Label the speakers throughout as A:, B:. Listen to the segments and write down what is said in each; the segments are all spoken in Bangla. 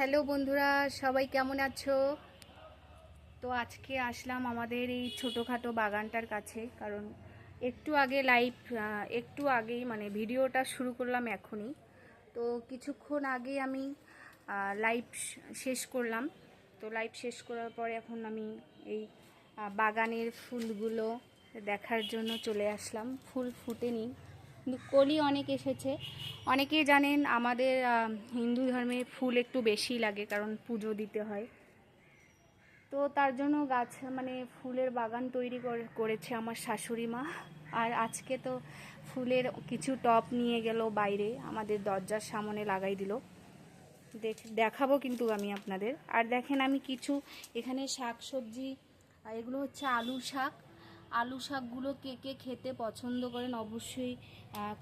A: হ্যালো বন্ধুরা, সবাই কেমন আছো? তো আজকে আসলাম আমাদের এই ছোটোখাটো বাগানটার কাছে, কারণ একটু আগে লাইভ একটু আগেই মানে ভিডিওটা শুরু করলাম এখনই। তো কিছুক্ষণ আগে আমি লাইভ শেষ করলাম। তো লাইভ শেষ করার পরে এখন আমি এই বাগানের ফুলগুলো দেখার জন্য চলে আসলাম। ফুল ফুটেনি। কিন্তু কলি অনেক এসেছে। অনেকেই জানেন আমাদের হিন্দু ধর্মে ফুল একটু বেশি লাগে কারণ পুজো দিতে হয়। তো তার জন্য গাছ মানে ফুলের বাগান তৈরি করে- করেছে আমার শাশুড়ি মা। আর আজকে তো ফুলের কিছু টপ নিয়ে গেল বাইরে, আমাদের দরজার সামনে লাগাই দিল। দেখ, দেখাবো কিন্তু আমি আপনাদের। আর দেখেন আমি কিছু, এখানে শাক সবজি এগুলো হচ্ছে আলু শাক। আলু শাকগুলো কে কে খেতে পছন্দ করেন অবশ্যই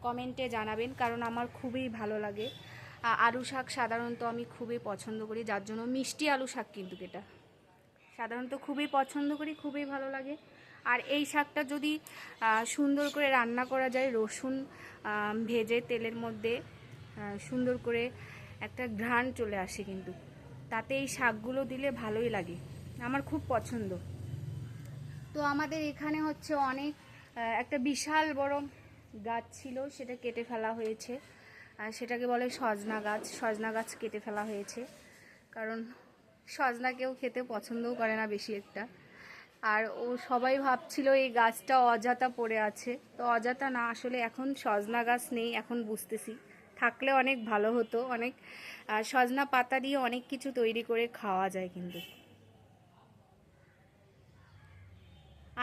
A: কমেন্টে জানাবেন, কারণ আমার খুবই ভালো লাগে। আলু শাক সাধারণত আমি খুবই পছন্দ করি, যার জন্য মিষ্টি আলু শাক কিন্তু এটা। সাধারণত খুবই পছন্দ করি, খুবই ভালো লাগে। আর এই শাকটা যদি সুন্দর করে রান্না করা যায়, রসুন ভেজে তেলের মধ্যে সুন্দর করে একটা ঘ্রাণ চলে আসে কিন্তু। তাতে এই শাকগুলো দিলে ভালোই লাগে। আমার খুব পছন্দ। তো আমাদের এখানে হচ্ছে অনেক একটা বিশাল বড় গাছ ছিল, সেটা কেটে ফেলা হয়েছে। আর সেটাকে বলে সজনা গাছ। সজনা গাছ কেটে ফেলা হয়েছে। কারণ সজনা কেউ খেতে পছন্দও করে না বেশি একটা। আর ও সবাই ভাবছিল এই গাছটা অজাতা পড়ে আছে। তো অজাতা না, আসলে এখন সজনা গাছ নেই, এখন বুঝতেছি। থাকলে অনেক ভালো হতো, অনেক সজনা পাতা দিয়ে অনেক কিছু তৈরি করে খাওয়া যায় কিন্তু।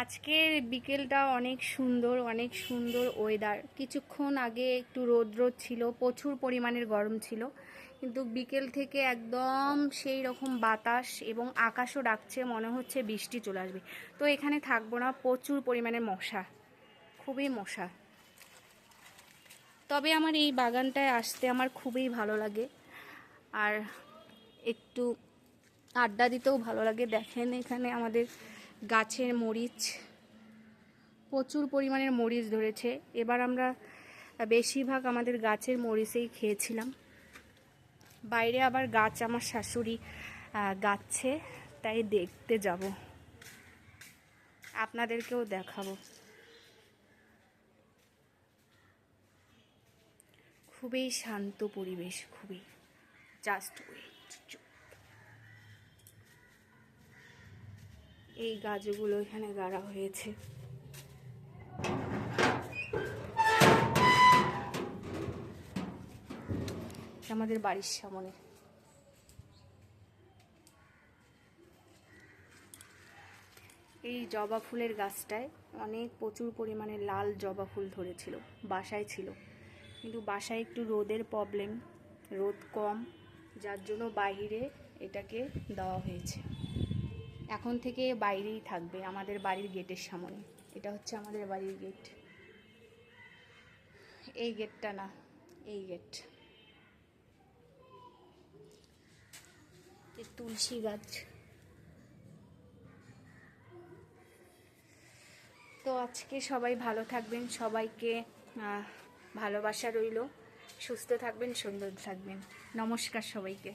A: আজকের বিকেলটা অনেক সুন্দর অনেক সুন্দর ওয়েদার কিছুক্ষণ আগে একটু রোদ রোদ ছিল, প্রচুর পরিমাণের গরম ছিল। কিন্তু বিকেল থেকে একদম সেই রকম বাতাস এবং আকাশও ডাকছে, মনে হচ্ছে বৃষ্টি চলে আসবে। তো এখানে থাকব না, প্রচুর পরিমাণে মশা, খুবই মশা। তবে আমার এই বাগানটায় আসতে আমার খুবই ভালো লাগে। আর একটু আড্ডা দিতেও ভালো লাগে। দেখেন এখানে আমাদের গাছের মরিচ, প্রচুর পরিমাণের মরিচ ধরেছে। এবার আমরা বেশিরভাগ আমাদের গাছের মরিচেই খেয়েছিলাম। বাইরে আবার গাছ আমার শাশুড়ি গাচ্ছে, তাই দেখতে যাব। আপনাদেরকেও দেখাবো। খুবই শান্ত পরিবেশ, খুবই। জাস্ট ওয়েট এই গাছগুলো এখানে গাড়া হয়েছে। আমাদের বাড়ির সামনে। এই জবা ফুলের গাছটায় অনেক প্রচুর পরিমাণে লাল জবা ফুল ধরেছিল, বাসায় ছিল। কিন্তু বাসায় একটু রোদের প্রবলেম রোদ কম, যার জন্য বাইরে এটাকে দেওয়া হয়েছে। এখন থেকে বাইরেই থাকবে, আমাদের বাড়ির গেটের সামনে। এটা হচ্ছে আমাদের বাড়ির গেট। এই গেটটা না, এই গেট। তুলসী গাছ। তো আজকে সবাই ভালো থাকবেন, সবাইকে ভালোবাসা রইল। সুস্থ থাকবেন, সুন্দর থাকবেন। নমস্কার সবাইকে।